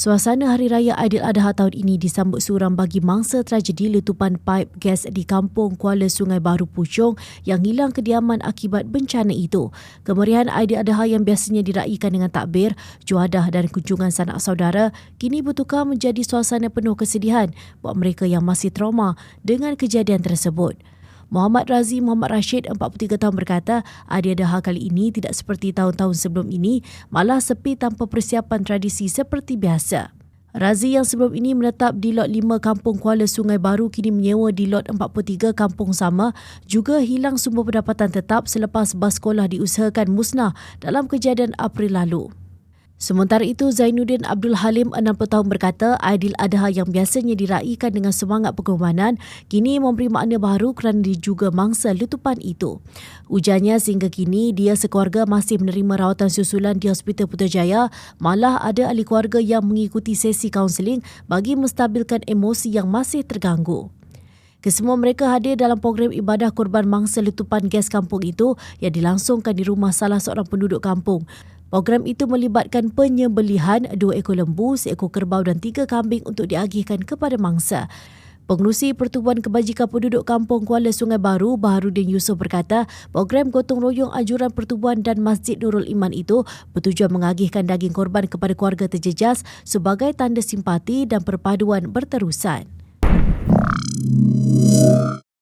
Suasana Hari Raya Aidiladha tahun ini disambut suram bagi mangsa tragedi letupan paip gas di kampung Kuala Sungai Baru Puchong yang hilang kediaman akibat bencana itu. Kemeriahan Aidiladha yang biasanya diraikan dengan takbir, juadah dan kunjungan sanak saudara kini bertukar menjadi suasana penuh kesedihan buat mereka yang masih trauma dengan kejadian tersebut. Muhammad Razi Muhammad Rashid 43 tahun berkata Adiadaha kali ini tidak seperti tahun-tahun sebelum ini malah sepi tanpa persiapan tradisi seperti biasa. Razi yang sebelum ini menetap di lot 5 Kampung Kuala Sungai Baru kini menyewa di lot 43 Kampung Sama juga hilang sumber pendapatan tetap selepas bas sekolah diusahakan musnah dalam kejadian April lalu. Sementara itu, Zainuddin Abdul Halim 60 tahun berkata Aidil Adha yang biasanya diraikan dengan semangat pengorbanan kini memberi makna baru kerana juga mangsa letupan itu. Ujarnya sehingga kini dia sekeluarga masih menerima rawatan susulan di Hospital Putrajaya malah ada ahli keluarga yang mengikuti sesi kaunseling bagi menstabilkan emosi yang masih terganggu. Kesemua mereka hadir dalam program ibadah korban mangsa letupan gas kampung itu yang dilangsungkan di rumah salah seorang penduduk kampung. Program itu melibatkan penyembelihan dua ekor lembu, seekor kerbau dan tiga kambing untuk diagihkan kepada mangsa. Pengerusi Pertubuhan Kebajikan Penduduk Kampung Kuala Sungai Baru, Baharudin Yusof berkata, program gotong royong anjuran pertubuhan dan Masjid Nurul Iman itu bertujuan mengagihkan daging korban kepada keluarga terjejas sebagai tanda simpati dan perpaduan berterusan.